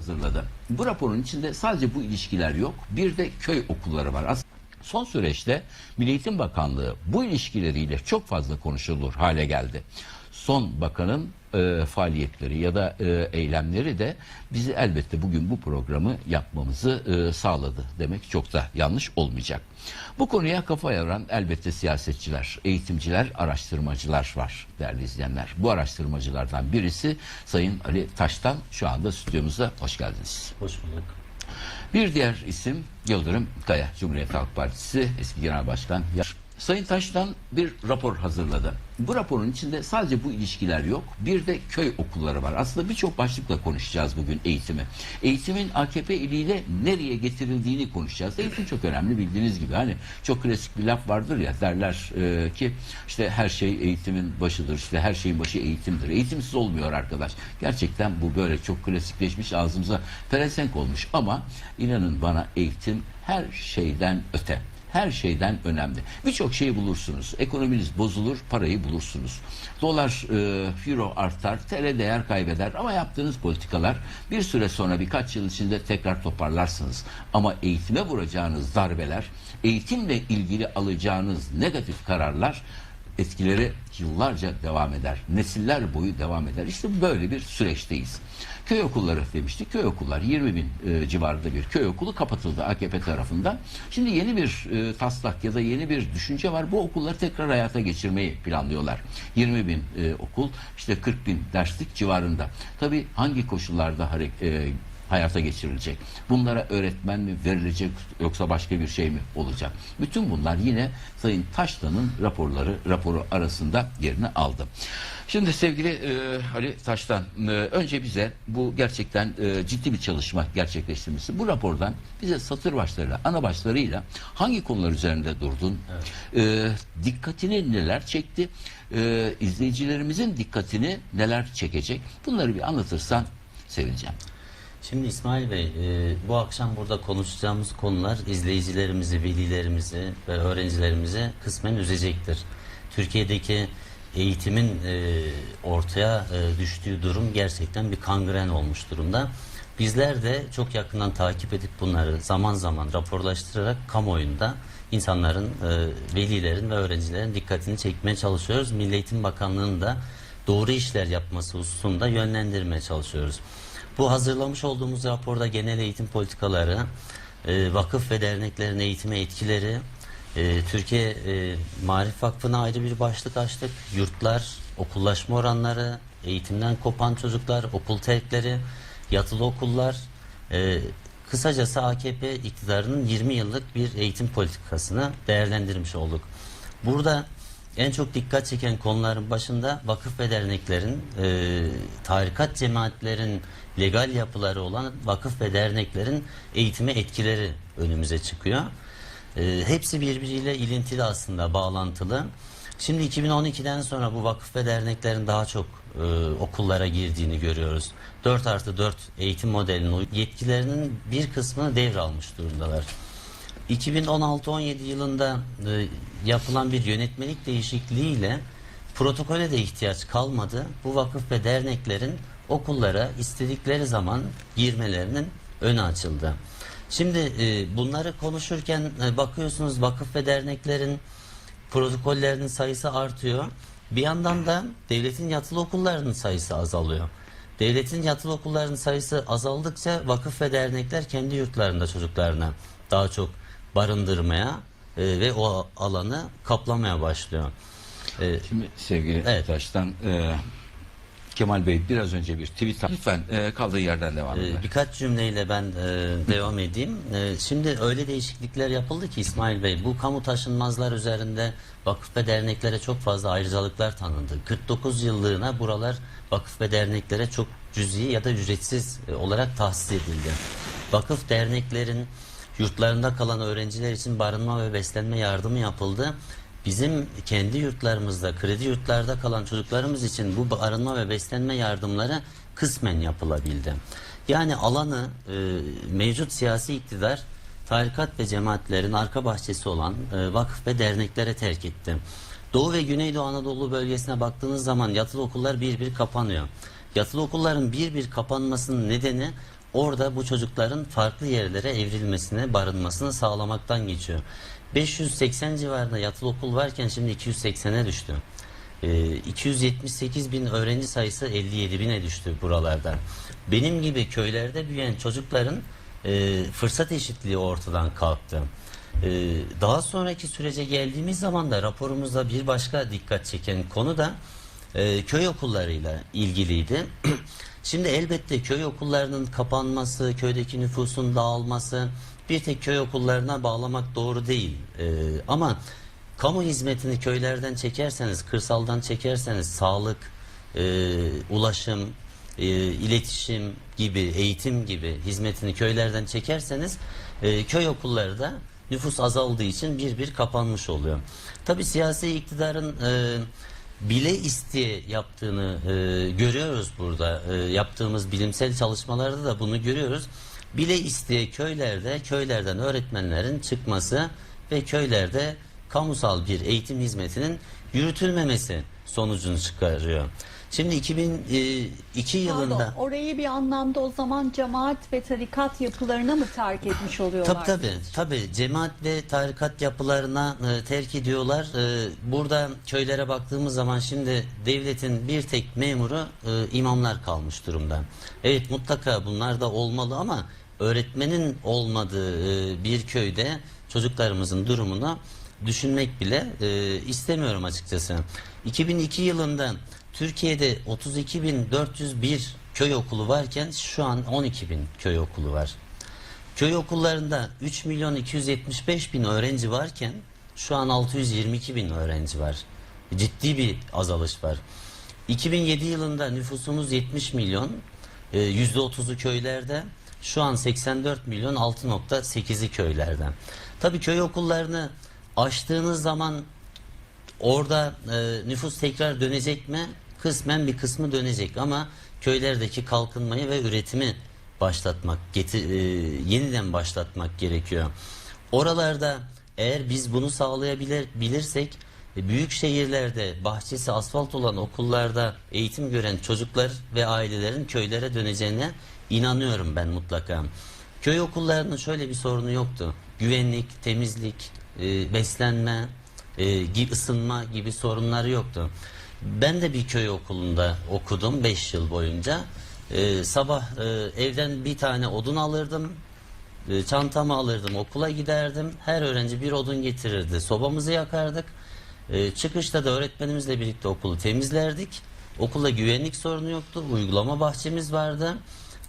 hazırladı. Bu raporun içinde sadece bu ilişkiler yok. Bir de köy okulları var. Aslında son süreçte Milli Eğitim Bakanlığı bu ilişkileriyle çok fazla konuşulur hale geldi. Son bakanın e, faaliyetleri ya da e, eylemleri de bizi elbette bugün bu programı yapmamızı e, sağladı demek çok da yanlış olmayacak. Bu konuya kafa yoran elbette siyasetçiler, eğitimciler, araştırmacılar var değerli izleyenler. Bu araştırmacılardan birisi Sayın Ali Taş'tan şu anda stüdyomuza hoş geldiniz. Hoş bulduk. Bir diğer isim Yıldırım Kaya, Cumhuriyet Halk Partisi eski genel başkan. Sayın Taş'tan bir rapor hazırladı. Bu raporun içinde sadece bu ilişkiler yok. Bir de köy okulları var. Aslında birçok başlıkla konuşacağız bugün eğitimi. Eğitimin AKP eliyle nereye getirildiğini konuşacağız. Eğitim çok önemli bildiğiniz gibi. Hani çok klasik bir laf vardır ya derler e, ki işte her şey eğitimin başıdır. İşte her şeyin başı eğitimdir. Eğitimsiz olmuyor arkadaş. Gerçekten bu böyle çok klasikleşmiş ağzımıza pelesenk olmuş ama inanın bana eğitim her şeyden öte her şeyden önemli. Birçok şeyi bulursunuz. Ekonominiz bozulur, parayı bulursunuz. Dolar, e, euro artar, TL değer kaybeder ama yaptığınız politikalar bir süre sonra birkaç yıl içinde tekrar toparlarsınız. Ama eğitime vuracağınız darbeler, eğitimle ilgili alacağınız negatif kararlar etkileri yıllarca devam eder. Nesiller boyu devam eder. İşte böyle bir süreçteyiz. Köy okulları demiştik. Köy okullar 20 bin e, civarında bir köy okulu kapatıldı AKP tarafından. Şimdi yeni bir e, taslak ya da yeni bir düşünce var. Bu okulları tekrar hayata geçirmeyi planlıyorlar. 20 bin e, okul işte 40 bin derslik civarında. Tabii hangi koşullarda hare- e, hayata geçirilecek? Bunlara öğretmen mi verilecek yoksa başka bir şey mi olacak? Bütün bunlar yine Sayın Taşlan'ın raporları raporu arasında yerini aldı. Şimdi sevgili e, Ali Taşlan e, önce bize bu gerçekten e, ciddi bir çalışma gerçekleştirmesi. Bu rapordan bize satır başlarıyla, ana başlarıyla hangi konular üzerinde durdun? E, dikkatini neler çekti? E, izleyicilerimizin dikkatini neler çekecek? Bunları bir anlatırsan sevineceğim. Şimdi İsmail Bey, e, bu akşam burada konuşacağımız konular izleyicilerimizi, velilerimizi ve öğrencilerimizi kısmen üzecektir. Türkiye'deki eğitimin e, ortaya e, düştüğü durum gerçekten bir kangren olmuş durumda. Bizler de çok yakından takip edip bunları zaman zaman raporlaştırarak kamuoyunda insanların, e, velilerin ve öğrencilerin dikkatini çekmeye çalışıyoruz. Milli Eğitim Bakanlığı'nın da doğru işler yapması hususunda yönlendirmeye çalışıyoruz. Bu hazırlamış olduğumuz raporda genel eğitim politikaları, e, vakıf ve derneklerin eğitime etkileri, e, Türkiye e, Marif Vakfı'na ayrı bir başlık açtık. Yurtlar, okullaşma oranları, eğitimden kopan çocuklar, okul terkleri, yatılı okullar, e, kısacası AKP iktidarının 20 yıllık bir eğitim politikasını değerlendirmiş olduk. Burada en çok dikkat çeken konuların başında vakıf ve derneklerin, e, tarikat cemaatlerin legal yapıları olan vakıf ve derneklerin eğitime etkileri önümüze çıkıyor. E, hepsi birbiriyle ilintili aslında, bağlantılı. Şimdi 2012'den sonra bu vakıf ve derneklerin daha çok e, okullara girdiğini görüyoruz. 4 artı 4 eğitim modelinin yetkilerinin bir kısmını devralmış durumdalar. 2016-17 yılında e, yapılan bir yönetmelik değişikliğiyle protokole de ihtiyaç kalmadı. Bu vakıf ve derneklerin okullara istedikleri zaman girmelerinin önü açıldı. Şimdi e, bunları konuşurken e, bakıyorsunuz vakıf ve derneklerin protokollerinin sayısı artıyor. Bir yandan da devletin yatılı okullarının sayısı azalıyor. Devletin yatılı okullarının sayısı azaldıkça vakıf ve dernekler kendi yurtlarında çocuklarına daha çok barındırmaya e, ve o alanı kaplamaya başlıyor. E, Şimdi sevgili Evet. Taş'tan e, Kemal Bey biraz önce bir tweet attı. Lütfen e, kaldığı yerden devam Ee, edin. Birkaç cümleyle ben e, devam edeyim. E, şimdi öyle değişiklikler yapıldı ki İsmail Bey bu kamu taşınmazlar üzerinde vakıf ve derneklere çok fazla ayrıcalıklar tanındı. 49 yıllığına buralar vakıf ve derneklere çok cüzi ya da ücretsiz e, olarak tahsis edildi. Vakıf derneklerin yurtlarında kalan öğrenciler için barınma ve beslenme yardımı yapıldı. Bizim kendi yurtlarımızda, kredi yurtlarda kalan çocuklarımız için bu barınma ve beslenme yardımları kısmen yapılabildi. Yani alanı e, mevcut siyasi iktidar tarikat ve cemaatlerin arka bahçesi olan e, vakıf ve derneklere terk etti. Doğu ve Güneydoğu Anadolu bölgesine baktığınız zaman yatılı okullar bir bir kapanıyor. Yatılı okulların bir bir kapanmasının nedeni orada bu çocukların farklı yerlere evrilmesine, barınmasını sağlamaktan geçiyor. 580 civarında yatılı okul varken şimdi 280'e düştü. Ee, 278 bin öğrenci sayısı 57 bine düştü buralarda. Benim gibi köylerde büyüyen çocukların e, fırsat eşitliği ortadan kalktı. Ee, daha sonraki sürece geldiğimiz zaman da raporumuzda bir başka dikkat çeken konu da e, köy okullarıyla ilgiliydi. Şimdi elbette köy okullarının kapanması, köydeki nüfusun dağılması bir tek köy okullarına bağlamak doğru değil. Ee, ama kamu hizmetini köylerden çekerseniz, kırsaldan çekerseniz sağlık, e, ulaşım, e, iletişim gibi, eğitim gibi hizmetini köylerden çekerseniz e, köy okulları da nüfus azaldığı için bir bir kapanmış oluyor. Tabi siyasi iktidarın e, bile isteye yaptığını e, görüyoruz burada. E, yaptığımız bilimsel çalışmalarda da bunu görüyoruz. Bile isteye köylerde, köylerden öğretmenlerin çıkması ve köylerde kamusal bir eğitim hizmetinin yürütülmemesi sonucunu çıkarıyor. Şimdi 2002 yılında Pardon, orayı bir anlamda o zaman cemaat ve tarikat yapılarına mı terk etmiş oluyorlar? Tabii tabii. Tabii cemaat ve tarikat yapılarına e, terk ediyorlar. E, burada köylere baktığımız zaman şimdi devletin bir tek memuru e, imamlar kalmış durumda. Evet mutlaka bunlar da olmalı ama öğretmenin olmadığı e, bir köyde çocuklarımızın durumunu düşünmek bile e, istemiyorum açıkçası. 2002 yılında Türkiye'de 32.401 köy okulu varken şu an 12.000 köy okulu var. Köy okullarında 3 milyon 275 bin öğrenci varken şu an 622 bin öğrenci var. Ciddi bir azalış var. 2007 yılında nüfusumuz 70 milyon, e, %30'u köylerde. Şu an 84 milyon 6.8'i köylerde. Tabii köy okullarını açtığınız zaman Orada e, nüfus tekrar dönecek mi? Kısmen bir kısmı dönecek ama köylerdeki kalkınmayı ve üretimi başlatmak, geti- e, yeniden başlatmak gerekiyor. Oralarda eğer biz bunu sağlayabilir bilirsek e, büyük şehirlerde bahçesi asfalt olan okullarda eğitim gören çocuklar ve ailelerin köylere döneceğine inanıyorum ben mutlaka. Köy okullarının şöyle bir sorunu yoktu. Güvenlik, temizlik, e, beslenme, e, ısınma gibi sorunları yoktu. Ben de bir köy okulunda okudum 5 yıl boyunca. E, sabah evden bir tane odun alırdım. E, çantamı alırdım okula giderdim. Her öğrenci bir odun getirirdi. Sobamızı yakardık. Çıkışta da öğretmenimizle birlikte okulu temizlerdik. Okulda güvenlik sorunu yoktu. Uygulama bahçemiz vardı.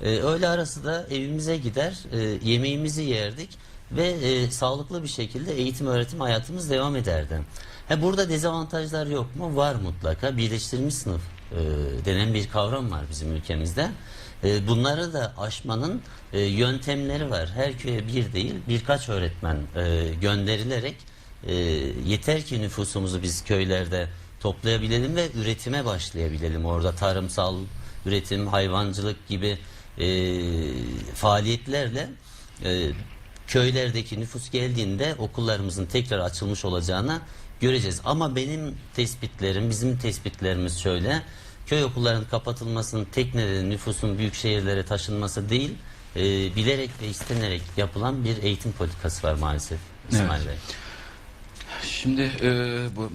Öğle arası da evimize gider e, yemeğimizi yerdik ve e, sağlıklı bir şekilde eğitim öğretim hayatımız devam ederdi. Ha, burada dezavantajlar yok mu? Var mutlaka. Birleştirilmiş sınıf e, denen bir kavram var bizim ülkemizde. E, bunları da aşmanın e, yöntemleri var. Her köye bir değil birkaç öğretmen e, gönderilerek e, yeter ki nüfusumuzu biz köylerde toplayabilelim ve üretime başlayabilelim. Orada tarımsal üretim, hayvancılık gibi e, faaliyetlerle e, köylerdeki nüfus geldiğinde okullarımızın tekrar açılmış olacağını göreceğiz. Ama benim tespitlerim, bizim tespitlerimiz şöyle. Köy okullarının kapatılmasının tek nedeni nüfusun büyük şehirlere taşınması değil, e, bilerek ve istenerek yapılan bir eğitim politikası var maalesef İsmail Evet. Bey. Şimdi e, bu